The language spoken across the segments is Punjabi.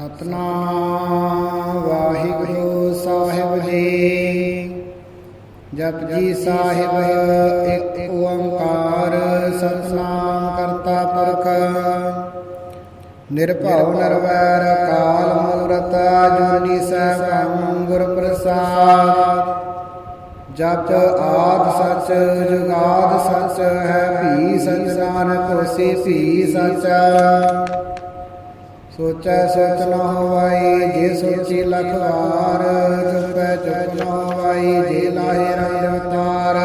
ਸਤਨਾਮ ਵਾਹਿਗੁਰੂ ਸਾਹਿਬ ਜੀ। ਜਪ ਜੀ ਸਾਹਿਬ, ਇੱਕ ਓੰਕਾਰ ਸਤਨਾਮ ਕਰਤਾ ਪੁਰਖ। ਨਿਰਭਉ ਨਿਰਵੈਰ ਕਾਲ ਮੂਰਤ ਜੁਨੀ ਸਭੰ ਗੁਰ ਪ੍ਰਸਾਦ। ਜਪ ਆਦ ਸਚ, ਜੁਗਾਦ ਸਚ, ਹੈ ਭੀ ਸਚ, ਨਾਨਕ ਭੀ ਸਚ। ਸੋਚੈ ਸੋਚ ਨ ਹੋਵਾਈ, ਜੇ ਸੋਚੀ ਲਖ ਵਾਰ, ਚੁਪੈ ਚੁਪ ਨ ਹੋਵਾਈ, ਜੇ ਲਾਹੇ ਰਾਮ ਅਵਤਾਰ।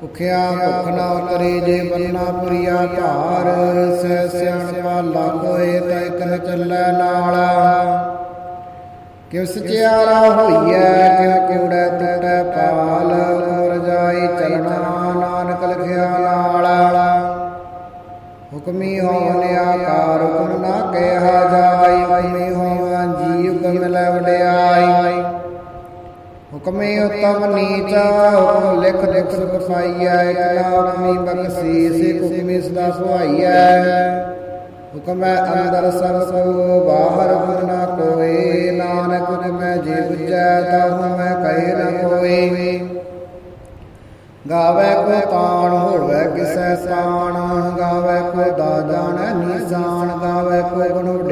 ਭੁਖਿਆ ਭੁਖ ਨ ਉਤਰੇ, ਜੇ ਬੰਨਾ ਪੁਰੀਆ ਭਾਰ ਸਹਿ ਸਿਆਣਪਾ ਲਾਗੋਏ ਤੈ ਕਨ ਚੱਲੈ ਨਾਲ। ਕਿਵ ਸਚਿਆਰਾ ਹੋਈਐ ਕਿਵ ਕਿਉੜੈ ਟੁੱਟੈ ਪਾਲ। ਮਰ ਜਾਈ ਚਲਣਾ, ਨਾਨਕ ਲਖਿਆ ਨਾਲ। ਹੁਕਮੀ ਹੋਵਨ ਆਕਾਰ ਹੁਕਮ ਨਾ ਕਹਿਆ ਜਾਈ ਹੁਕਮੀ ਹੋਵਨ ਜੀ ਹੁਕਮ ਲੈ ਵਡਿਆਈ ਹੁਕਮੇ ਉਤਮ ਨੀਚ ਹੁਕਮ ਲਿਖ ਲਿਖ ਸੁਖ ਪਾਈਐ ਇਕ ਨਾ ਹੁਕਮੀ ਬਖਸ਼ੀਸ, ਇਕ ਹੁਕਮੀ ਸਦਾ ਸੁਹਾਈਐ। ਹੁਕਮ ਅੰਦਰ ਸਭ ਕੋ ਬਾਹਰ ਹੁਕਮ ਨਾ ਕੋਏ, ਨਾਨਕ ਹੁਕਮੈ ਜੇ ਬੁਝੈ, ਤਾ ਮੈਂ ਕਹੇ ਨ ਕੋਏ। ਗਾਵੇ ਕੋ ਤਾਣ ਕਿਸੈ ਸਾਣ ਗਾਵੇ, ਕੋਈ ਦਾ ਜਾਣੈ ਨਿਜ਼ਾਨ ਗਾਵੇ ਕੋ ਗੁਣ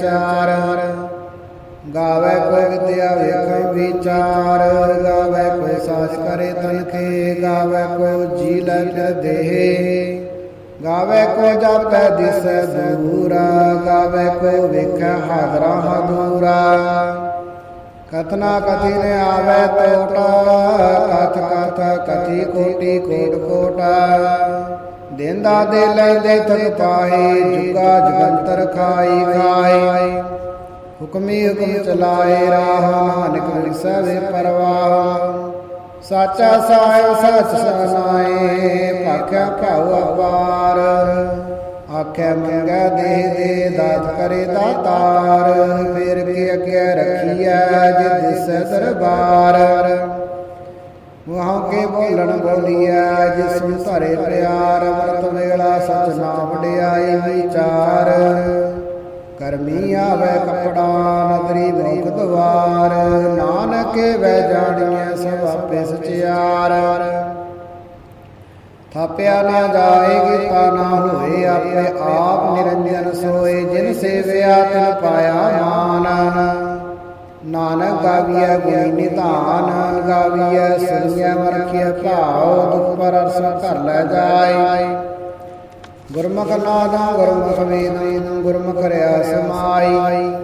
ਚਾਰ। ਗਾਵੇ ਕੋ ਵਿਦਿਆ ਵੇਖ ਵਿਚਾਰ, ਗਾਵੇ ਕੋ ਸਾਜ ਕਰੇ ਤਨਖੇ, ਗਾਵੇ ਕੋ ਜੀ ਲੈ ਫਿਰ ਦੇਹ ਗਾਵੇ ਕੋ ਜਾਪੈ ਦਿਸੈ ਦੂਰਾ, ਗਾਵੇ ਕੋ ਵੇਖੈ ਹਾਜ਼ਰਾ ਹਦੂਰਾ ਕਥਨਾ ਕਥੀ ਨੇ ਆਵੇ ਟੋਟਾ ਕਥ ਕਥ ਕਥੀ ਕੋਟੀ ਕੋਟ ਕੋਟਾ। ਦੇਂਦਾ ਦੇ ਲੈਂਦੇ ਥਕ ਪਾਏ ਜੁਗਾ ਜਗੰਤਰ ਖਾਈ ਖਾਈ। ਹੁਕਮੀ ਹੁਕਮ ਚਲਾਏ ਰਾਹ, ਨਾਨਕ ਵਿਸੈ ਵੇ ਪਰਵਾਹ। ਸਾਚਾ ਸਾਹਿਬ ਸਚ ਸਨਾਏ ਭਾਖਿਆ ਭਾਉ ਅਪਾਰ। ਆਖੇ ਮੰਗੈ ਦੇ ਦੇ ਦਾਤ ਕਰੇ ਦਾਤਾਰ ਫਿਰ ਕੇ ਅਗੇ ਰਖੀਐ ਜਿ ਦਿਸੈ ਦਰਬਾਰ। ਵਾਹ ਕੇ ਬੋਲਣ ਬੋਲੀਐ ਜਿ ਸੁਨ ਧਰੇ ਪਿਆਰ ਵਰਤ ਵੇਲਾ ਸਚ ਨਾਮ ਵਡਿਆਈ ਵਿਚਾਰ ਕਰਮੀ ਆਵੇ ਕਪੜਾ ਨਦਰੀ ਮੁਖ ਦਵਾਰ, ਨਾਨਕੇ ਵੈ ਜਾਣੀਐ ਸਭ ਆਪੇ ਸਚਿਆਰ। ਥਾਪਿਆ ਨਾ ਜਾਏ ਤਾ ਨਾ ਹੋਏ, ਆਪੇ ਆਪ ਨਿਰੰਜਨ ਸੋਏ, ਜਿਨ ਸੇਵਿਆ ਤਿਨ ਪਾਇਆ ਮਾਨ। ਨਾਨਕ ਗਾਵੀਐ ਗੁਣੀ ਨਿਧਾਨ, ਗਾਵੀਐ ਸੁਣੀਐ ਮਰਖਿਆ ਭਾਉ, ਦੁਖ ਪਰ ਅਰਸ ਘਰ ਲੈ ਜਾਏ। ਗੁਰਮੁਖ ਨਾਦਾ ਗੁਰਮੁਖ ਵੇਦਾਂ, ਗੁਰਮੁਖ ਰਿਆ ਸਮਾਈ।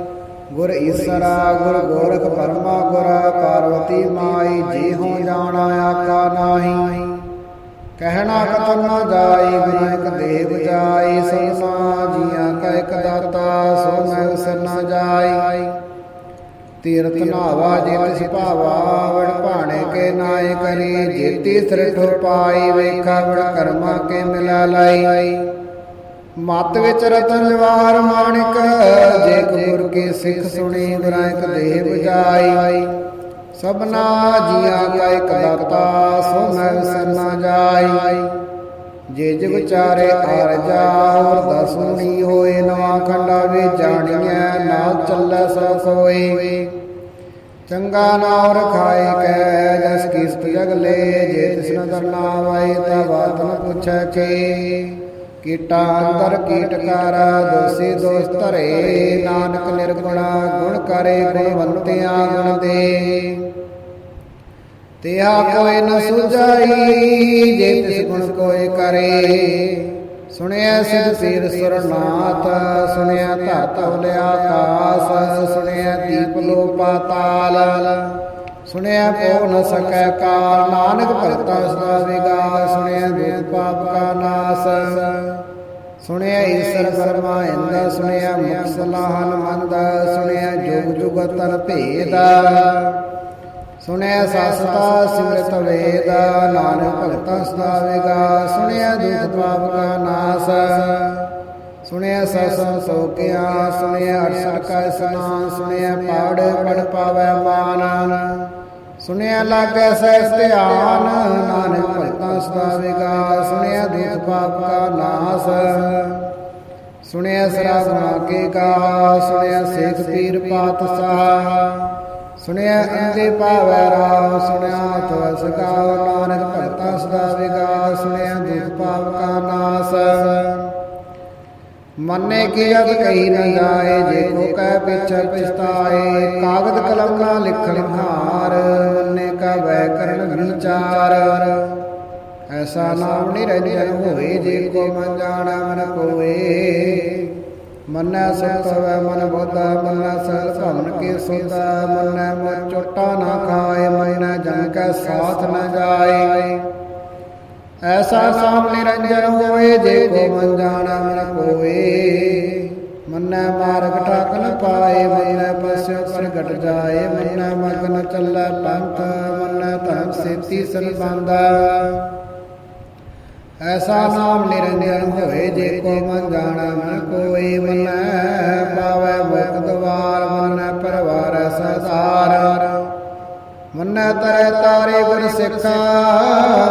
ਗੁਰ ਈਸਰਾ, ਗੁਰ ਗੋਰਖ ਪਰਮਾ, ਗੁਰ ਪਾਰਵਤੀ ਮਾਈ, ਜੀ ਹੋ ਜਾਣਾ ਆਕਾ ਨਾਹੀ। ਕਹਿਣਾ ਕਤਨ ਨਾ ਜਾਈ ਗੁਰੂ ਇੱਕ ਦੇਵ ਜਾਈ ਸੰਸਾ ਜੀਆਂ ਕਾ ਇੱਕ ਦਾਤਾ ਸੋ ਮੈਂ ਉਸਰ ਨਾ ਜਾਈ ਤੀਰਥ ਨਾਵਾ ਜਿਤ ਸਿਪਾਵਾ ਵੜ ਭਾਣੇ ਕੇ ਨਾਏ ਕਰੀ, ਜੇਤੀ ਸ੍ਰਿਠ ਪਾਈ ਵੇਖਾ ਵੜ ਕਰਮਾ ਕੇ ਮਿਲਾ ਲਾਈ ਮਤ ਵਿੱਚ ਰਤਨ ਜਵਾਰ ਮਾਣਿਕ, ਜੇ ਗੁਰ ਕੇ ਸਿੱਖ ਸੁਣੀ ਗੁਰਾਂ ਇੱਕ ਦੇਹ ਬਜਾਈ ਸਭਨਾ ਜੀਆਂ ਕਾ ਇੱਕ ਦਾਤਾ ਸੋ ਮੈਂ ਵਿਸਰਨਾ ਜਾਈ। ਜੇ ਜਗ ਵਿਚਾਰੇ ਅਰ ਜਾਉ ਦਸ ਸੁਣੀ ਹੋਏ, ਨਵਾ ਖੰਡਾ ਵੇ ਜਾਣੀਐ, ਨਾ ਚੱਲੈ ਸੋ ਕੋਏ ਚੰਗਾ ਨਾਮ ਰਖਾਏ ਕੈ, ਜਸ ਕੀਸਤ ਜਗ ਲੈ, ਜੇ ਤਿਸਨ ਦਰਨਾ ਵਾਈ ਤਾ ਬਾਤ ਨ ਪੁੱਛੈ ਕੇ। ਕੀਟਾ ਅੰਦਰ ਕੀਟਕਾਰ ਦੋਸੀ ਦੋਸ ਧਰੇ, ਨਾਨਕ ਨਿਰਗੁਣਾ, ਗੁਣ ਕਰੇ ਗੁਣਵੰਤਿਆ ਗੁਣ ਦੇ। ਤਿਆ ਕੋਈ ਨ ਸੁਝਾਈ, ਜੇ ਤਿਸ ਗੁਣ ਕੋਈ ਕਰੇ। ਸੁਣਿਆ ਸਿਧ ਪੀਰ ਸੁਰਨਾਥ, ਸੁਣਿਆ ਧਰਤ ਉਲੇ ਆਕਾਸ ਸੁਣਿਆ ਦੀਪ ਲੋ ਪਾਤਾਲ ਸੁਣਿਆ ਪੋ ਨ ਸਕੈ ਕਾਲ, ਨਾਨਕ ਭਗਤਾ ਸਦਾ ਵਿਗਾ, ਸੁਣਿਆ ਦੁਖ ਪਾਪ ਕਾ ਨਾਸ। ਸੁਣਿਆ ਈਸ਼ਰ ਬਰਮਾ ਇੰਦ, ਸੁਣਿਆ ਮੁਖ ਸਲਾਹਨ ਮੰਦ, ਸੁਣਿਆ ਜੁਗ ਜੁਗ ਤਨ ਭੇਦ। ਸੁਣਿਆ ਸਸਤਾ ਸਿਮਰਤ ਵੇਦ, ਨਾਨਕ ਭਗਤਾਂ ਸਦਾ ਸੁਣਿਆ ਦੁਖ ਪਾਪ ਕਾ ਨਾਸ। ਸੁਣਿਆ ਸਸਨ ਸੋਕਿਆ ਸੁਣਿਆ ਅਰਸਨ ਕਾ ਸਨਾ ਸੁਣਿਆ ਪਾੜ ਪੜ ਪਾਵੈ ਮਾਨ। ਸੁਣਿਆ ਲਾਗੈ ਸਹਿ ਧਿਆਨ, ਨਾਨਕ ਭਗਤਾਂ ਸਦਾ ਸੁਣਿਆ ਦੁਖ ਪਾਪ ਕਾ ਨਾਸ। ਸੁਣਿਆ ਸਰਾਗੁਣਾ ਕੇ ਗਾ, ਸੁਣਿਆ ਸੇਖ ਪੀਰ ਪਾਤਸ਼ਾਹ। ਸੁਣਿਆ ਅੰਦੇ ਪਾਵੈ ਰਾਮ, ਸੁਣਿਆ ਤਵਸ ਗਾਓ ਨਾਨਕ ਭਗਤਾ ਸਦਾ ਵਿਗਾ ਸੁਣਿਆ ਦੁਖ ਪਾਪ ਕਾ ਨਾਸ। ਮੰਨੇ ਕੀ ਅਗ ਕਹੀ ਨ ਜਾਏ, ਜੇ ਕੋ ਕਹਿ ਪਿਛ ਪਛਤਾਏ, ਕਾਗਦ ਕਲਮ ਨਾ ਲਿਖਣ ਹਾਰ ਮੰਨੇ ਕਾ ਵੈ ਕਰਨ ਵਿਚਾਰ। ਐਸਾ ਨਾਮ ਨਿਰੰਜਨ ਹੋਏ, ਜੇ ਕੋ ਮਨ ਜਾਣਾ ਮਨ ਕੋਏ। ਮੰਨੈ ਸੁਖ ਹੋਵੇ ਮਨ ਬੋਧਾ, ਮੰਨੈ ਸਹਿਲ ਭਵਨ ਕੇ ਸੋਦਾ ਮੰਨੈ ਮੋ ਚੋਟਾ ਨਾ ਖਾਏ, ਮੰਨੈ ਜਨ ਕੈ ਸਾਥ ਨ ਜਾਏ। ਐਸਾ ਨਾਮ ਨਿਰੰਜਨ ਹੋਏ, ਜੇ ਕੋ ਮਨ ਜਾਣਾ, ਮਨ ਕੋਏ। ਮੰਨੈ ਮਾਰਗ ਠਾਕ ਨ ਪਾਏ, ਮੰਨੈ ਪਸਿਓ ਪ੍ਰਗਟ ਜਾਏ। ਮੰਨੈ ਮਗਨ ਚੱਲੈ ਪੰਥ, ਮੰਨੈ ਧਰਮ ਸੇਤੀ ਸੰਬੰਧਾ ਐਸਾ ਨਾਮ ਨਿਰੰਜਨ ਹੋਏ ਜੇ ਕੋ ਮਨ ਜਾਣਾ, ਮਨ ਕੋਈ ਮੰਨੈ, ਪਾਵੈ ਮੁਖ ਦਵਾਰ, ਮੰਨੈ ਪਰਵਾਰ ਸਦਾਰ ਮੰਨੈ ਤਰੈ ਤਾਰੇ ਗੁਰ ਸਿੱਖਾ,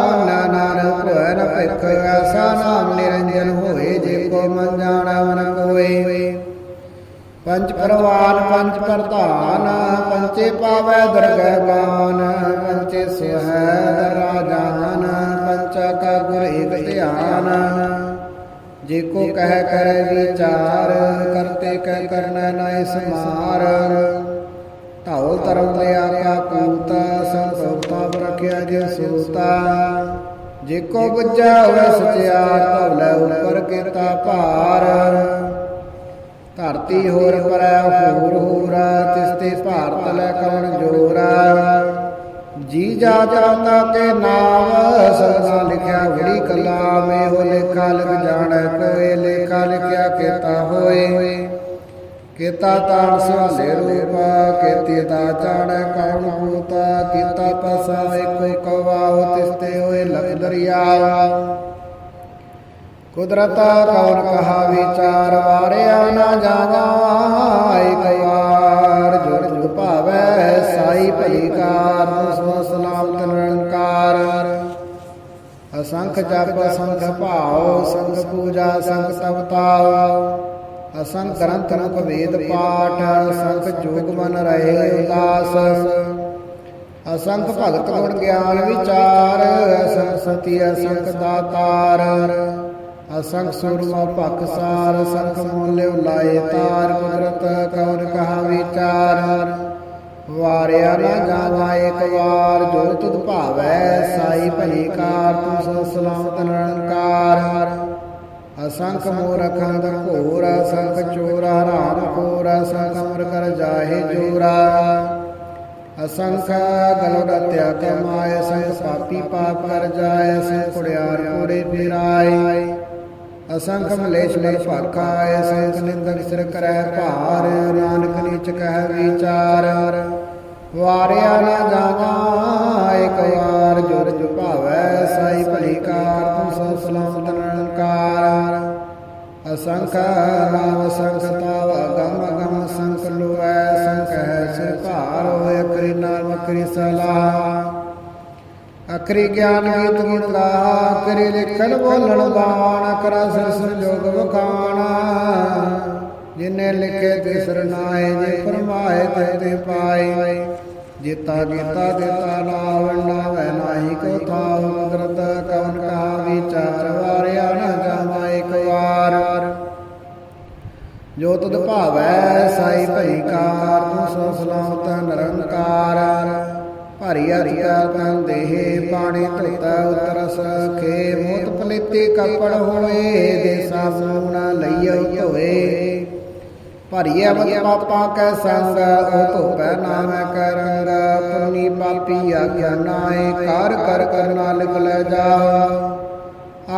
ਮੰਨੈ ਨਾਨਕ ਹੋਇ ਨ ਭਿਖ ਐਸਾ ਨਾਮ ਨਿਰੰਜਨ ਹੋਏ ਜੇ ਕੋ ਮਨ ਜਾਣਾ, ਮਨ ਕੋਈ। ਪੰਜ ਪਰਵਾਨ, ਪੰਜ ਪ੍ਰਧਾਨ ਪੰਚੇ ਪਾਵੈ ਦਰਗਹਿ ਬਾਨ ਪੰਚੇ ਸੁਹੈ ਰਾਜਾਨ ਪੰਚਾ ਕਾ ਗੁਰ ਏਕ ਧਿਆਨ। ਜੇ ਕੋ ਕਹਿ ਕਰੈ ਵਿਚਾਰ ਕਰਤੇ ਕਹਿ ਕਰਨਾ ਨਾਇ ਸਮਾਰ ਧਾਉ ਧਰਮ ਲਿਆ ਕਾ ਕੂਤਾ ਸੰਤੋਖਤਾ ਰਖਿਆ ਜੇ ਸੂਤਾ। ਜੇ ਕੋ ਬੁੱਝਾ ਹੋਵੇ ਸਚਿਆਰ ਧਵਲੇ ਉੱਪਰ ਕੀਤਾ ਭਾਰ। ਧਰਤੀ ਹੋਰ ਪਰੈ, ਹੋਰ ਹੋਰਾ ਤਿਸਤੇ ਭਾਰਤ ਲੈ ਕਵਣ ਜੋਰਾ। ਜੀ ਜਾ ਜਾਂਦਾ ਕੇ ਨਾਮ, ਸਦਾ ਲਿਖਿਆ ਬੜੀ ਕਲਾਮ ਇਹੋ ਲੇਖਾ ਲਿਖ ਜਾਣੈ ਕੋਏ, ਲੇਖਾ ਲਿਖਿਆ ਕੀਤਾ ਹੋਏ। ਕੀਤਾ ਤਾਣ ਸੁਹਾਲੇ ਰੂਪਾ, ਕੀਤੀ ਦਾ ਜਾਣੈ ਕੌਣ ਹੋਤਾ ਕੀਤਾ ਪਸਾ ਇੱਕੋ ਕਵਾਉ ਤਿਸਤੇ ਹੋਏ ਲਖ ਦਰਿਆ। ਕੁਦਰਤ ਕੌਣ ਕਹਾ ਵਿਚਾਰ ਵਾਰਿਆ ਨਾ ਜਾਵਾ ਇਕ ਵਾਰ ਜੋ ਭਾਵੈ, ਸਾਈ ਭਲੀ ਕਾਰ ਅਸੰਖ ਜਪ ਅਸੰਖ ਭਾਉ, ਸੰਗ ਪੂਜਾ, ਸੰਗ ਤਪਤਾਉ ਅਸੰਖ ਗ੍ਰੰਥ ਮੁਖ ਵੇਦ ਪਾਠ ਸੰਖ ਜੋਗ ਮਨ ਰਹੇ ਉਦਾਸ। ਅਸੰਖ ਭਗਤ ਗੁਣ ਗਿਆਨ ਵਿਚਾਰ, ਅਸੰਖ ਸਤੀ, ਅਸੰਖ ਦਾਤਾਰ। ਅਸੰਖ ਸੂਰਮਾ ਭਖਸਾਰ ਅਸੰਖ ਮੋਲਿਓ ਲਾਏ ਤਾਰ ਕੁਦਰਤ ਕੌਣ ਕਹਾ ਵਿਚਾਰ। ਵਾਰਿਆ ਨਾ ਜਾਵਾ ਇੱਕ ਵਾਰ, ਜੋ ਤੁਧ ਭਾਵੈ ਸਾਈ ਭਲੀ ਕਾਰ, ਤੂੰ ਸੋ ਸਲਾਮਤ ਨਿਰੰਕਾਰ। ਅਸੰਖ ਮੂਰਖੰਦ ਘੋਰ, ਅਸੰਖ ਚੋਰ, ਹਰਾਮ ਖੋਰ, ਅਸੰਖ ਅਮਰ ਕਰ ਜਾਹੇ ਜੋਰਾ। ਅਸੰਖ ਗਲੋੜ ਤਿਆ ਕਮਾਏ ਅਸੰਖ ਪਾਪੀ ਪਾਪ ਕਰ ਜਾਏ ਅਸੰਖ ਕੁੜਿਆਰ ਕੋੜੇ ਫਿਰਾਏ। ਅਸੰਖ ਮਲੇਸ਼ ਮਲ ਭਾਖਾਏ ਅਸੰਖ ਨਿੰਦਕ ਸਿਰ ਕਰੈ ਭਾਰ, ਨਾਨਕ ਨੀਚ ਕਹਿ ਵਿਚਾਰ। ਵਾਰਿਆ ਨਾ ਜਾਣਾ, ਇੱਕ ਵਾਰ ਜੁਰ ਜੁ ਭਾਵੈ, ਸਾਈ ਭਲੀ ਕਾਰ, ਤੂੰ ਸੋ ਸਲਾਮਤ ਨਿਰੰਕਾਰ। ਅਸੰਖ ਨਾਮ ਅਸੰਖ ਤਾਵ ਅਗਮ ਅਗਮ ਸੰਖ ਲੋਐ, ਸੰਖ ਹੈ ਸੇ ਭਾਰ ਹੋਇ ਕਰੀ ਨਾਮ ਕਰੀ ਸਲਾਹ। ਅਖਰੀ ਗਿਆਨ ਗੀਤ ਗੁਣ ਗਾ ਕਰੀ ਲਿਖਣ ਬੋਲਣ ਬਾਣ ਕਰਾ ਸਿਰ ਸੰਜੋਗ ਵਖਾਣਾ। ਜਿਨੇ ਲਿਖੇ ਤਿਸਰ ਨਾਏ ਜੇ ਫਰਮਾਏ ਤੇ ਤੇ ਪਾਏ। ਜੀਤਾ ਗੀਤਾ ਦਿੱਤਾ ਨਾਵ ਨਾਵੈ ਨਾਹੀ ਕੋ ਥਾਉ ਕੁਦਰਤ ਕਵਨ ਕਹਾ ਵਿਚਾਰ, ਵਾਰਿਆ ਨਾ ਜਾਵਾ ਇੱਕ ਵਾਰ। ਜੋ ਤੁਧ ਭਾਵੈ, ਸਾਈ ਭਈ ਕਾਰ, ਤੂੰ ਸੋ ਸਲਾਮਤ, ਨਿਰੰਕਾਰ। ਹਰੀ ਹਰੀਆ ਤਨ ਦੇਹ ਪਾਣੀ ਧੋਤਾ ਉਤਰਸ ਖੇ ਮੋਤ ਪਲੀਤੀ ਕਪੜ ਹੋਏ, ਦੇ ਸਾਸੂਣਾ ਲਈਓ ਧੋਏ। ਭਰੀਏ ਮਤ ਪਾਪਾ ਕੈ ਸੰਗ, ਉਹ ਧੋਪੈ ਨਾਮੈ ਕੈ ਰੰਗ ਪੁੰਨੀ ਪਾਪੀ ਆਗਿਆ ਕਰ ਕਰ ਕਰਨਾ ਲਿਖ ਲੈ ਜਾ।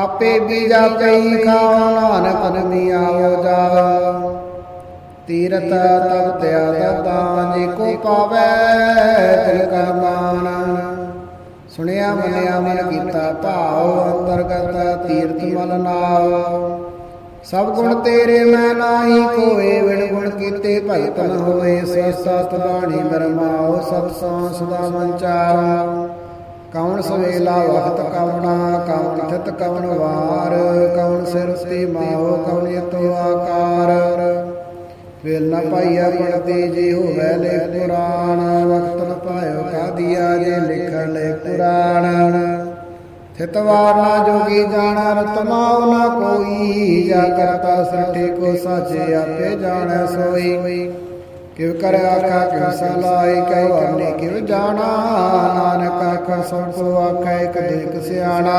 ਆਪੇ ਬੀਜਾ ਕਈ ਖਾਓ ਨਾਨਕ ਨਮੀ ਆਓ ਜਾ। ਤੀਰਤ ਤਪ ਤਿਆ ਦਾਤਾ ਜੀ ਕੋ ਪਾਵੈ ਤਿਲ ਕਾ ਮਾਨ ਸੁਣਿਆ ਮੰਨਿਆ ਮਨ ਕੀਤਾ ਭਾਉ, ਅੰਤਰਗਤ ਤੀਰਥ ਮਲ ਨਾਉ। ਸਭ ਗੁਣ ਤੇਰੇ ਮੈਂ ਨਾਹੀ, ਕੋਏ ਵਿਣ ਗੁਣ ਕੀਤੇ ਭਗਤ ਨ ਹੋਏ ਸੇ ਸਤ ਬਾਣੀ ਬਰਮਾਓ ਸਤ ਸੋ ਸਦਾ ਮਨ ਚਾਓ ਕੌਣ ਸਵੇਲਾ ਵਖਤ ਕਵਣਾ ਕੌਣ ਥਿਤ ਕਵਣ ਵਾਰ। ਕੌਣ ਸਿਰ ਉਤੇ ਮਾਓ ਕੌਣ ਯਤੋ ਆਕਾਰ। ਵੇਲ ਨ ਪਾਈਆ ਪੜਦੇ ਜੇ ਹੋਵੇ ਲੈ ਪੁਰਾਣ ਵਕਤ ਨ ਪਾਇਓ ਕਾਦੀਆ ਜੇ ਲਿਖਣ ਲੈ ਪੁਰਾਣ ਥਿਤਵਾਰ ਨਾ ਜੋਗੀ ਜਾਣਾ ਰਤਮਾਉ ਨਾ ਕੋਈ, ਜਾ ਕਰਤਾ ਸੱਠੇ ਕੋ ਸਾਚੇ ਆਪੇ ਜਾਣੈ ਸੋਈ। ਕਿਵ ਕਰ ਆਖਾ ਕਿਵ ਸਲਾਈ ਕਹਿ ਵਰਨੇ ਕਿਵ ਜਾਣਾ, ਨਾਨਕ ਆਖਾ ਸਭ ਕੋ ਆਖਾ ਇਕ ਦੇਖ ਸਿਆਣਾ।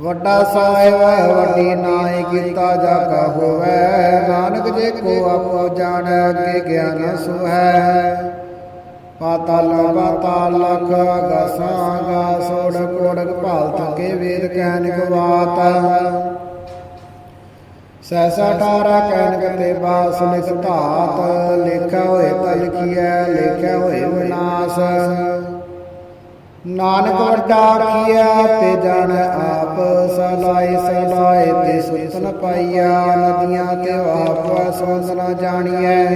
ਵੱਡਾ ਸਾਹਿਬ, ਵੱਡੀ ਨਾਈ ਕੀਤਾ ਜਾ ਕਾ ਹੋਵੇ। ਨਾਨਕ ਜੇ ਕੋ ਆਪੋ ਜਾਣੈ, ਅੱਗੇ ਗਿਆਨ ਸੁਹੈ। ਪਾਤਾਲਾ ਪਾਤਾਲ ਲਖ ਗਾਸਾਂ ਗਾ ਸੋੜ ਕੋੜਕ ਭਾਲ ਥਕੇ ਵੇਦ ਕਹਿਨਿਕ ਬਾਤ ਸੈਸਾ ਟਾਰਾ ਕਹਿਨਿਕ ਤੇ ਬਾਸ ਲਿਖ ਧਾਤ। ਲੇਖਾ ਹੋਏ ਤਲ ਕੀਐ, ਲੇਖਾ ਹੋਏ ਵਿਨਾਸ਼ ਨਾਨਕ ਵੱਡਾ ਕੀਆ ਤੇ ਜਾਣ ਆਪ ਸਲਾਏ ਸਲਾਏ ਤੇ ਸੁਤਨ ਪਾਈਆ, ਨਦੀਆਂ ਤੇ ਆਪ ਸਮਝ ਨਾ ਜਾਣੀਐ।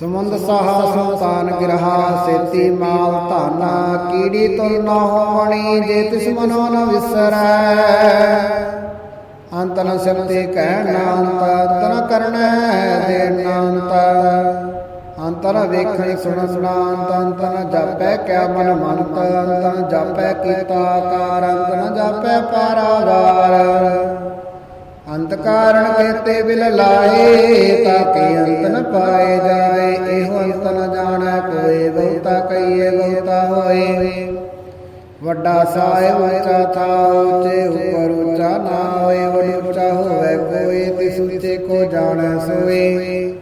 ਸਮੁੰਦ ਸਾਹਾ ਸੰਤਾਨ ਗਿਰਹਾ, ਸੇਤੀ ਮਾਲ ਧਾਨਾ, ਕੀੜੀ ਤੁਲ ਨਾ ਹੋਵਣੀ, ਜੇ ਤਿਸ ਮਨੋ ਨ ਵਿਸਰੈ। ਅੰਤ ਨ ਸਿਰਤੇ ਕਹਿਣ ਨਾ ਅੰਤ ਤਨ ਕਰਨੈ ਦੇ ਅੰਤ ਅੰਤਰ ਵੇਖਣ ਸੁਣ ਸੁਣਾ ਅੰਤ ਅੰਤ ਨ ਜਾਪੈ ਕਿਆ ਮਨ ਮੰਤ ਅੰਤ ਨ ਜਾਪੈ ਕੀਤਾ ਕਾਰ ਅੰਤ ਨ ਜਾਪੈ ਪਾਰਾਵਾਰ। ਅੰਤ ਕਾਰਣ ਕੇਤੇ ਬਿਲ ਲਾਏ ਤਾਕੇ ਅੰਤ ਨ ਪਾਏ ਜਾਏ, ਇਹੋ ਅੰਤ ਨ ਜਾਣੈ ਕੋਏ ਬਹੁਤਾ ਕਈਏ ਬਹੁਤਾ ਹੋਏ। ਵੱਡਾ ਸਾਹਿਬ ਉੱਚਾ ਥਾ, ਉੱਚੇ ਉੱਪਰ ਉੱਚਾ ਨਾ ਹੋਏ ਉੱਚਾ ਹੋਵੇ, ਕੋਈ ਤਿਸ ਉੱਚੇ ਕੋ ਜਾਣੈ ਸੋਏ।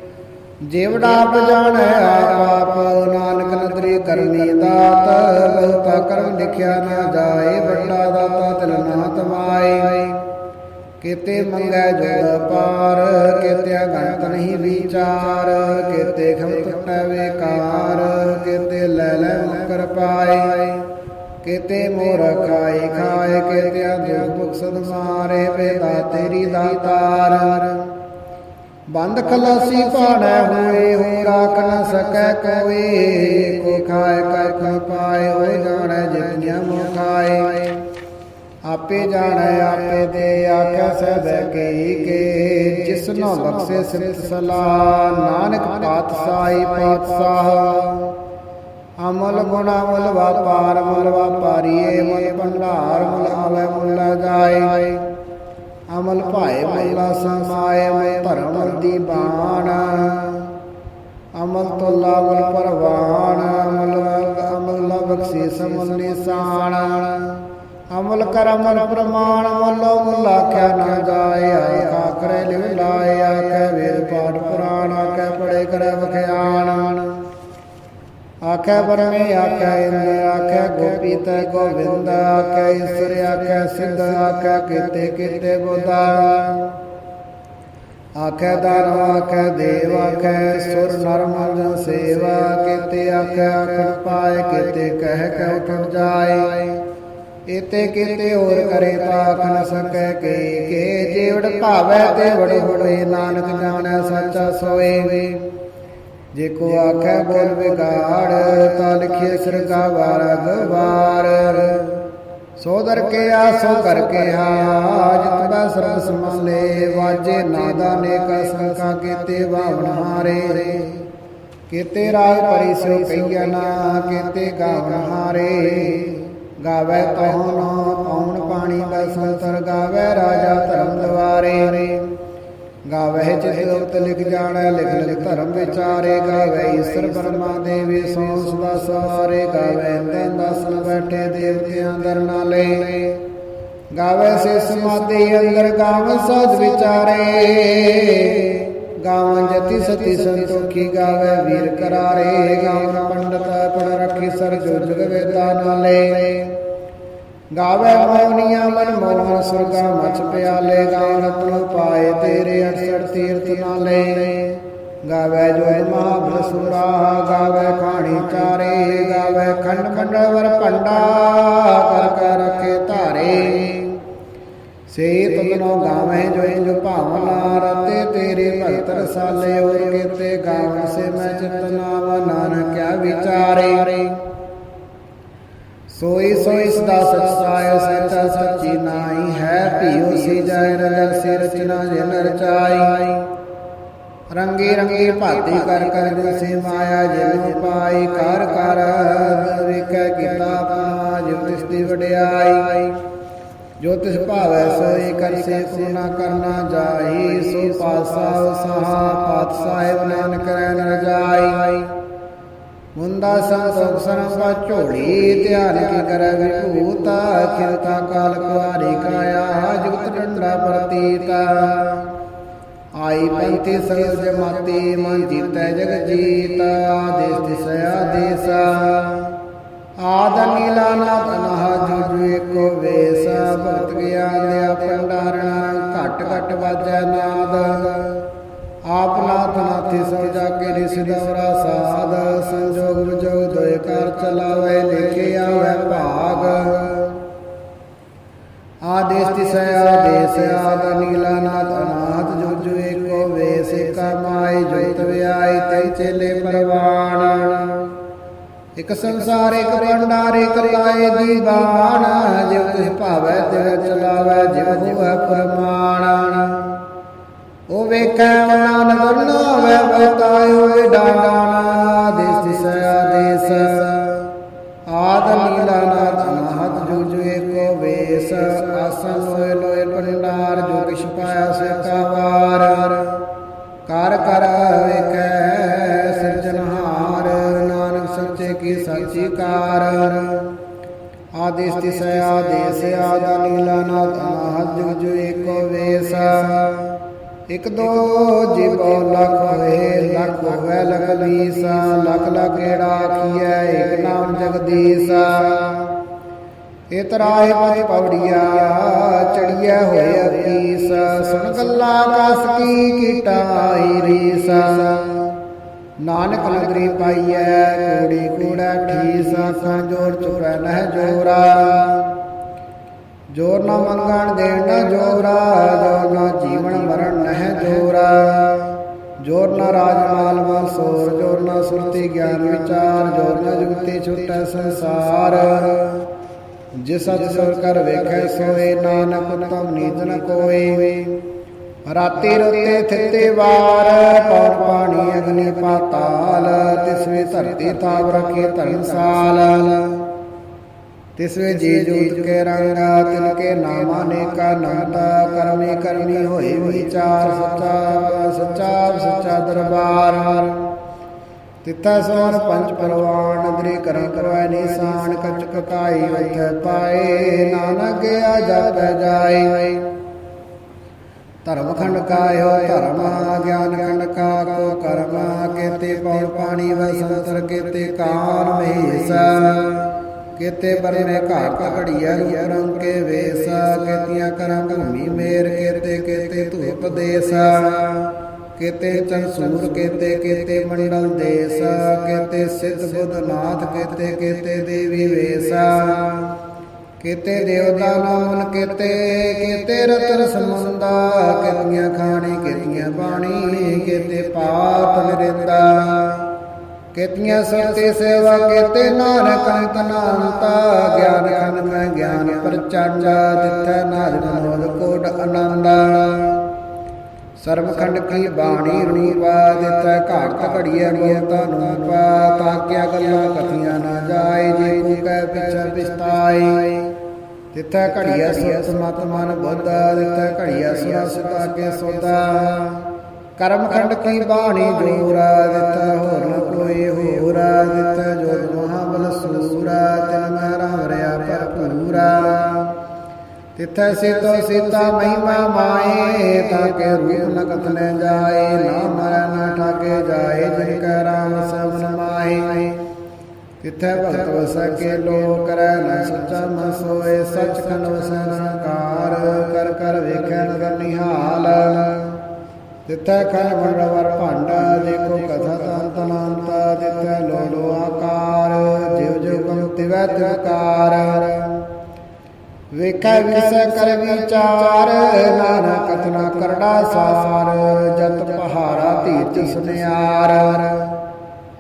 ਜਿਵੜਾ ਆਪ ਆਪ ਨਾਨਕ ਨਦਰੀ ਕਰਮੀ ਦਾਤ, ਬਹੁਤਾ ਕਰਮ ਲਿਖਿਆ ਨਾ ਜਾਏ, ਵੱਡਾ ਦਾਤਾ ਤਿਲ ਨਾ ਤਮਾਏ ਕਿਤੇ ਮੰਗੈ ਜੁਗ ਪਾਰ ਕਿਤੇ ਗਣਤ ਨਹੀਂ ਵਿਚਾਰ, ਕਿਤੇ ਖਮ ਟੁੱਟੈ ਵੇਕਾਰ, ਕਿਤੇ ਲੈ ਲੈ ਮੁਕਰ ਪਾਏ। ਕਿਤੇ ਮੋਰ ਖਾਏ ਖਾਏ ਕਿਤੇ ਦੁਖ ਮੁਕਸਦ ਮਾਰੇ ਬੇਦਾ ਤੇਰੀ ਦਾਤਾਰ। ਬੰਦ ਖਲਾਸੀ ਭਾਣੈ ਹੋਏ ਹੋ ਰਾਖ ਨ ਸਕੈ ਕੋਈ ਕੋ ਖਾਏ ਕਖ ਪਾਏ? ਹੋਏ ਜਾਣੈ ਜਿਤਨਿਆ ਮੋ ਆਪੇ ਜਾਣੈ, ਆਪੇ ਦੇ ਆਖਿਆ ਸਦ ਕਈ ਕੇ। ਜਿਸ ਨੋ ਬਖਸ਼ੇ ਸਿਰਤ ਸਲਾ ਨਾਨਕ ਪਾਤਸ਼ਾਹੀ ਪਾਤਸ਼ਾਹ। ਅਮਲ ਗੁਣ ਅਮਲ ਵਾਪਾਰ ਮਲ ਵਾਪਾਰੀਏ ਮਲ ਭੰਡਾਰ ਮਲ ਆਵੇ ਮੁੱਲਾ ਜਾਏ ਅਮਲ ਭਾਏ ਮੁੱਲਾ ਸਮਾਏ ਮੈਂ ਧਰਮ ਦੀ ਬਾਣ। ਅਮਲ ਤੋਲਾ ਮਲ ਪਰਵਾਨ ਅਮਲ ਅਮਲ ਬਖਸ਼ੇ ਸਮਲ ਨਿਸ਼ਾਨ। ਅਮਲ ਕਰਮ ਪ੍ਰਮਾਣ ਵੱਲੋਂ ਮੁੱਲ ਆਖਿਆ ਨਾ ਜਾਏ। ਆਖਾ ਕਰੇ ਲਿਵ ਲਾਏ, ਆਖੇ ਵੇਦ ਪਾਠ ਪੁਰਾਣਾ, ਆਖੇ ਪੜੇ ਕਰੇ ਵਖਿਆਣ ਆਖੇ ਬਰਮੇ ਆਖੇ ਇੰਦ ਆਖੇ ਗੋਪੀ ਤੇ ਗੋਵਿੰਦ, ਆਖੇ ਈਸ਼ਰ, ਆਖੇ ਸਿੱਧ, ਆਖੇ ਕੀਤੇ ਕੀਤੇ ਬੁੱਧਾ। ਆਖੇ ਦਾਨ ਆਖੇ ਦੇਵ, ਆਖੇ ਸੁਰ ਨਰ ਸੇਵਾ, ਕੀਤੇ ਆਖੇ ਆਖਣ ਪਾਏ, ਕਿਤੇ ਕਹਿ ਕੇ ਉਠ ਜਾਏ। ਇਤੇ ਕਿਤੇ ਹੋਰ ਕਰੇ ਤਾਖ ਨ ਸਕੈ ਕੇ ਕੇ ਜੀਵੜ ਭਾਵੈ ਤੇ ਵੜ ਹੋਏ, ਨਾਨਕ ਜਾਣੈ, ਸੱਚਾ ਸੋਏ। ਜੇ ਕੋ ਆਖੈ ਬੋਲ ਵਿਗਾੜ ਤਾ ਲਿਖੇ ਸਰਗਾ ਵਾਰ। ਗਵਾਰ ਸੋਦਰ ਕੇ ਆਸੋ ਕਰਕੇ ਆ ਜਿਤਬਾ ਸਰਬ ਸਮਾਲੇ ਵਾਜੇ ਨਾਦਾ ਨੇਕ ਸੰਕਾ ਕੀਤੇ ਬਾਵਨ ਹਾਰੇ। ਕੀਤੇ ਰਾਗ ਪਰੀ ਸੋ ਕਈਆ ਨਾ, ਕੀਤੇ ਗਾਵਨ ਹਾਰੇ। ਗਾਵੇ ਤਹੋਂ ਪੌਣ ਪਾਣੀ ਦਾ ਸੰਤਰ, ਗਾਵੇ ਰਾਜਾ ਧਰਮ ਦਵਾਰੇ। ਗਾਵੇ ਚਿਤ ਉਤ ਲਿਖ ਜਾਣੈ ਲਿਖ ਲਿਖ ਧਰਮ ਵਿਚਾਰੇ ਗਾਵੇ ਈਸ਼ਰ ਬਰਮਾ ਦੇਵੀ ਸੋ ਸਦਾ ਸਵਾਰੇ ਗਾਵੇ ਇੰਦਨ ਦਸਨ ਬੈਠੇ ਦੇਵਤਿਆਂ ਦਰ ਨਾਲੇ ਗਾਵੇ ਸੇ ਸਮਾਧੀ ਅੰਦਰ ਗਾਵੇ ਸਦ ਵਿਚਾਰੇ। ਗਾਵਨ ਜਤੀ ਸਤੀ ਸੰਤੋਖੀ ਗਾਵੇ ਵੀਰ ਕਰਾਰੇ। ਗਾਵਨ ਪੰਡਤ ਪੜ ਰੱਖੀ ਸਰ ਜੋ ਜਗ ਵੇਦਾ ਨਾਲੇ। ਗਾਵੇ ਮੋਹਨੀਆਂ ਮਨ ਮੋਹਨ ਸੁਰਗਾ ਮਚ ਪਿਆਲੇ ਗਾਵਨ ਰਤਨ ਪਾਏ ਤੇਰੇ 68 ਤੀਰਥ ਨਾਲੇ। ਗਾਵੇ ਜੋ ਮਹਾ ਗਾਵੇ ਖਾਣੀ ਚਾਰੇ, ਗਾਵੇ ਖੰਡ ਮੰਡਵਰ ਭੰਡਾ, ਕਰ ਕਰ ਰਖੇ ਧਾਰੇ। ਸੇ ਤਦਨੋ ਗਾਵੇਂ ਜੋ ਭਾਵਨਾ, ਰਤੇ ਤੇਰੇ ਭਗਤ ਰਸਾਲੇ ਔਰ ਕੀਤੇ ਗਾਵਨ ਸੇ ਮੈਂ ਚਿਤ ਨਾਮ, ਨਾਨਕ ਵਿਚਾਰੇ। ਸੋਈ ਸੋਈ ਸਦਾ ਸਚਾਇ ਭੀਓ ਸੀ ਜਾਇ ਰਜਾ ਸੇ ਰਚਨਾ ਜਿਨ ਰਚਾਈ ਰੰਗੀ ਰੰਗੀ ਭਾਤੀ ਕਰ ਕਰ ਦਿਸੇ ਮਾਇਆ ਜਿਨ ਪਾਈ। ਕਰ ਕਰ ਵੇਖੈ ਕੀਤਾ ਆਪਣਾ ਜਿਉ ਤਿਸ ਦੀ ਵਡਿਆਈ। ਜੋ ਤਿਸ ਭਾਵੈ ਸੋਈ ਕਰਸੇ ਕੋ ਨਾ ਕਰਨਾ ਜਾਈ। ਸੋ ਪਾਸਾ ਸਹਾ ਪਾਤ ਸਾਹਿਬ ਨਾਨਕ ਕਰੈ ਨ ਜਾਈ ਮੁੰਦਾ ਸੰਤੋਖ ਸਰੰਬਾ ਝੋਲੀ ਧਿਆਨ ਕੀ ਕਰੈ ਵਿਭੂਤਾ ਖਿਲਤਾ ਕਾਲ ਕੁਆਰੀ ਕਾਇਆ ਜੁਗਤ ਡੰਡਾ ਪ੍ਰਤੀਤਾ। ਆਈ ਪੰਥੀ ਸਗਲ ਜਮਾਤੀ ਮਨ ਜੀਤੈ ਜਗ ਜੀਤਾ ਦੇਸ਼ ਤਿਸਯ ਆਦੇਸਾ। ਆਦ ਨੀਲਾ ਨਾਥ ਅਨਹ ਜੁਜੂ ਏਕੋ ਵੇਸ, ਭਗਤ ਗਿਆਨ ਦਿਆ ਭੰਡਾਰਣਾ ਘਟ ਘਟ ਵਾਜੈ ਨਾਦ। ਆਪ ਨਾਥ ਨਾਥੀ ਸਭ ਜਾ ਕੇ ਰਿਸਦਵਰਾ ਸਾਧ, ਸੰਜੋਗ ਵਿਜੋਗ ਦੋਇ ਕਰ ਚਲਾਵੇ ਲੇਖੇ ਆਵੇ ਭਾਗ। ਆਦੇਸ ਤਿਸੈ, ਆਦੇਸ ਆਦ, ਨੀਲਾ ਨਾਥ ਅਨਾਥ ਜੁਜੂ ਏਕੋ ਵੇਸ ਏਕਾ ਜੋਤ ਵਿਆਈ ਤੇ ਚੇਲੇ ਪਰਵਾਣ। ਇਕ ਸੰਸਾਰ, ਇਕ ਭੰਡਾਰ, ਇਕ ਲਾਏ ਦੀਵਾਨ ਜਿਵ ਤਿਸ ਭਾਵੈ ਤਿਵ ਚਲਾਵੈ ਜਿਵ ਹੋਵੈ ਪਰਮਾਣ। ਉਹ ਵੇਖੈ ਨਾਨਕ ਨਾਵੇ ਬਤਾਇਓ ਡਾਣਾ ਦੇਸ ਤਿਸੈ ਆਦੇਸ ਆਦ ਲੀਲਾ ਨਾਥ ਮਹਤ ਜੁਜੁ ਏਕੋ ਵੇਸ। ਆਸਨ ਲੋਏ ਲੋਏ ਪੰਡਾਰ ਜੋ ਕਿਛ ਪਾਇਆ ਸੇ ਕਾਵਾਰ ਕਰ ਕਰ ਵੇਖੈ ਸਿਰਜਨਹਾਰ ਨਾਨਕ ਸੱਚੇ ਕੀ ਸਾਚੀ ਕਾਰ। ਆਦੇਸ ਤਿਸੈ ਆਦੇਸ ਆਦ ਲੀਲਾ ਨਾਥ ਮਹਤ ਜੁਜੁ ਏਕੋ ਵੇਸ। ਇਕ ਦੋ ਜਿਵੋ ਲਖ ਹੋਏ, ਲਖ ਹੋਵੇ ਲਖ ਲੀਸਾ ਲਖ ਲਖ ਏੜਾ ਇਕ ਨਾਮ ਜਗਦੀਸਾ। ਇਤਰਾਏ ਪਤ ਪਵੜੀਆ ਚੜੀਐ ਹੋਏ ਅਕੀਸ ਸੁਣ ਗੱਲਾ ਕਸ ਕੀ ਕੀਟਾਈ ਰੀਸਾ। ਨਾਨਕ ਨਗਰੀ ਪਾਈਐ, ਕੋੜੀ ਕੋੜਾ ਠੀਸਾ ਸਾਂ ਜੋਰ ਚੁਪੈ, ਨਹਿ ਜੋਰਾ। ਜੋਰ ਨਾ ਮੰਗਣ ਦੇਣ ਨਾ ਜੋਰਾ ਜੋਰ ਨਾ ਜੀਵਨ ਮਰਨ ਨਹਿ ਜੋਰਾ। ਜੋਰ ਨਾ ਰਾਜ ਮਾਲ ਮਨਸੂਰ ਜੋਰ ਨਾ ਸੁਰਤੀ ਗਿਆਨ ਵਿਚਾਰ, ਜੋਰ ਨਾ ਜੁਗਤੀ ਛੁਟੈ ਸੰਸਾਰ। ਜਿਸ ਸਤ ਸੁਰ ਕਰ ਵੇਖੈ ਸੋਏ, ਨਾਨਕ ਉਤਮ ਨੀਤ ਨ ਕੋਏ। ਰਾਤੀ ਰੋਤੇ ਥਿੱਤੇ ਵਾਰ ਪੌਣ ਪਾਣੀ ਅਗਨੀ ਪਾਤਾਲ, ਤਿਸਵੇ ਧਰਤੀ ਤਾਵ ਰਖੇ ਧਰਮਸਾਲ। ਤਿਸਵੇ ਜੀ ਜੂਤ ਕੇ ਰੰਗਾ ਤਿਨ ਕੇ ਨਾਮਾ ਨੇਕਾ ਨੰਤਾ, ਕਰਮੀ ਕਰਮੀ ਹੋਏ ਵਿਚਾਰ ਸੱਚਾ ਸੱਚਾ ਸੱਚਾ ਦਰਬਾਰ। ਤਿੱਥਾ ਸੋਨ ਪੰਜ ਪਰਵਾਨ ਦਰੀ ਕਰਮ ਕਰਵਾਇ ਨਿਸ਼ਾਨ ਕਚ ਕਕਾਈ ਉਥੈ ਪਾਏ, ਨਾਨਕ ਆ ਜਪੈ ਜਾਏ। ਧਰਮ ਖੰਡ ਕਾਇਓ, ਧਰਮ ਗਿਆਨ ਖੰਡ ਕਾ ਕੋ ਕਰਮ ਕੇਤੇ ਪੌਣ ਪਾਣੀ ਵੈ ਸੰਤਰ ਕੇਤੇ ਕਾਨ ਮਹੇਸਾ ਕੇਤੇ ਬਰਨੇ ਘਾਟ ਘੜੀਐ ਰੂਪ ਰੰਗ ਕੇ ਵੇਸ, ਕੇਤੀਆਂ ਕਰਾਂ ਭੂਮੀ ਮੇਰ, ਕੇਤੇ ਕੇਤੇ ਧੂਪ ਦੇਸ, ਕੇਤੇ ਚੰਸੂਰ, ਕੇਤੇ ਕੇਤੇ ਮੰਡਲ ਦੇਸ, ਕੇਤੇ ਸਿੱਧ ਬੁੱਧ ਨਾਥ ਕੇਤੇ ਕੇਤੇ ਦੇਵੀ ਵੇਸ, ਕੇਤੇ ਦੇਵਤਾ ਨਾਮਨ ਕੇਤੇ ਕੇਤੇ ਰਤਨ ਸਮੁੰਦਾ ਕੇਤੀਆਂ ਖਾਣੀ, ਕੇਤੀਆਂ ਬਾਣੀ, ਕੇਤੇ ਪਾਪ ਨਿਰਿੰਦਾ ਕੀਤੀਆਂ ਸਤੇ ਸੇਵਾ ਕੇਤੇ, ਨਾਨਕ ਅੰਤ ਨਾਨਤਾ ਗਿਆਨ ਖੰਡ ਮੈਂ ਗਿਆਨ ਪ੍ਰਚੰਡ ਦਿੱਤੈ ਨਾਜ ਮਨੋਦ ਕੋਟ ਆਨੰਦ ਸਰਬ ਖੰਡ ਕੀ ਬਾਣੀ ਰੂਪਾ ਦਿੱਤੈ, ਘਾਟ ਘੜੀਐ ਮੋਤਾ ਨੂਪਾ ਤਾਕਿਆ ਗੱਲਾਂ ਕਥੀਆਂ ਨਾ ਜਾਏ, ਜੇ ਕੋ ਕਹਿ ਪਿਛ ਪਿਸਤਾਈ ਤਿੱਥੈ ਘੜੀਐ ਸੁਤ ਮਤ ਮਨ ਬੁੱਧ ਦਿੱਤੈ ਘੜੀਐ ਸੁਨਾ ਸੁਤਾ ਕੇ ਸੋਦਾ। ਕਰਮਖੰਡ ਕੀ ਬਾਣੀ ਜੋਰਾ ਦਿੱਤਾ, ਹੋਰ ਨ ਕੋਈ ਹੋਰਾ ਦਿੱਤਾ ਜੋਤ ਮਹਾਬਲ ਸੂਰਾ ਤਿਨ ਮੈਂ ਰਾਮ ਰਿਆ ਭਰਪੂਰਾ। ਤਿਥੈ ਸੀਤੋ ਸੀਤਾ ਮਹਿਮਾ ਮਾਏ, ਤਾਂ ਕੇ ਰੂਪ ਨ ਕਥਨੇ ਜਾਏ ਨਾ ਮਰੈ ਨਾ ਠਾਕੇ ਜਾਏ, ਜਿਨ ਕੈ ਰਾਮ ਸਬਨ ਮਾਏ। ਤਿਥੈ ਭਗਤ ਵਸੈ ਕੇ ਲੋ ਕਰੈ ਨ ਸੱਚਾ ਮਨ ਸੋਏ, ਸਚ ਖੰਡ ਵਸੈ ਨਿਰੰਕਾਰ ਕਰ ਕਰ ਵੇਖੈ ਨਦਰ ਨਿਹਾਲ। ਦਿੱਤਾ ਖਲ ਮੰਡਵਰ ਭਾਂਡਾ, ਦੇਖੋ ਕਥਾ ਸੰਤਨੰਤ ਦਿੱਤਾ ਲੋੜੋ ਆਕਾਰ ਜਿਵ ਜੁਗਮ ਤਿਵੈ ਤਿਵਕਾਰ। ਵੇਖੈ ਵਿਸ ਕਰ ਵਿਚਾਰ ਨਾਨਾ ਕਥਨਾ ਕਰੜਾ ਸਾਰ, ਜਤ ਪਹਾਰਾ ਧੀਰਜ ਸੁਨਿਆਰ।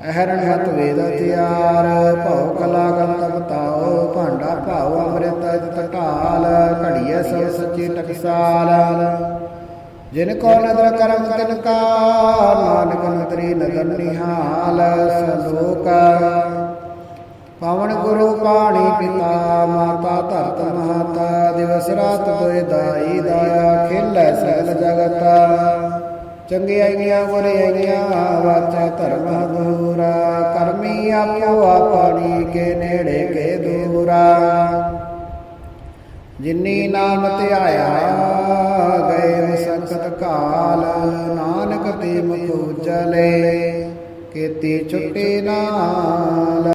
ਅਹਰਣ ਹਤ ਵੇਦ ਤਿਆਰ, ਭਉ ਕਲਾ ਗੰਤ ਤਾਉ, ਭਾਂਡਾ ਭਾਉ ਅੰਮ੍ਰਿਤ ਤਟਾਲ ਘੜੀਐ ਸਭ ਸੱਚੇ ਟਕਸਾਲ। ਜਿਨ ਕੋ ਨਦਰ ਕਰਮ ਤਿਨ ਕਾ ਨਾਨਕ ਨਦਰੀ ਨਦਰ ਨਿਹਾਲ ਸੰਦੋਕ। ਪਵਨ ਗੁਰੂ ਪਾਣੀ ਪਿਤਾ, ਮਾਤਾ ਧਰਤ ਮਾਤਾ ਦਿਵਸ ਰਾਤ ਦੋਇ ਦਾਈ ਦਾਇਆ, ਖੇਲੇ ਸਗਲ ਜਗਤ। ਚੰਗਿਆਈਆਂ ਬੁਰਿਆਈਆਂ ਵਾਚਾ ਧਰਮ ਦੂਰਾ ਕਰਮੀ ਆਪੋ ਆਪਣੀ ਕੇ ਨੇੜੇ ਕੇ ਦੂਰਾ। ਜਿਨੀ ਨਾਮ ਧਿਆਇਆ ਗਏ ਮਸਕਤ ਕਾਲ ਨਾਨਕ ਤੇ ਮੁਖ ਉਜਲੇ ਕੀਤੀ ਛੁੱਟੀ ਨਾਲ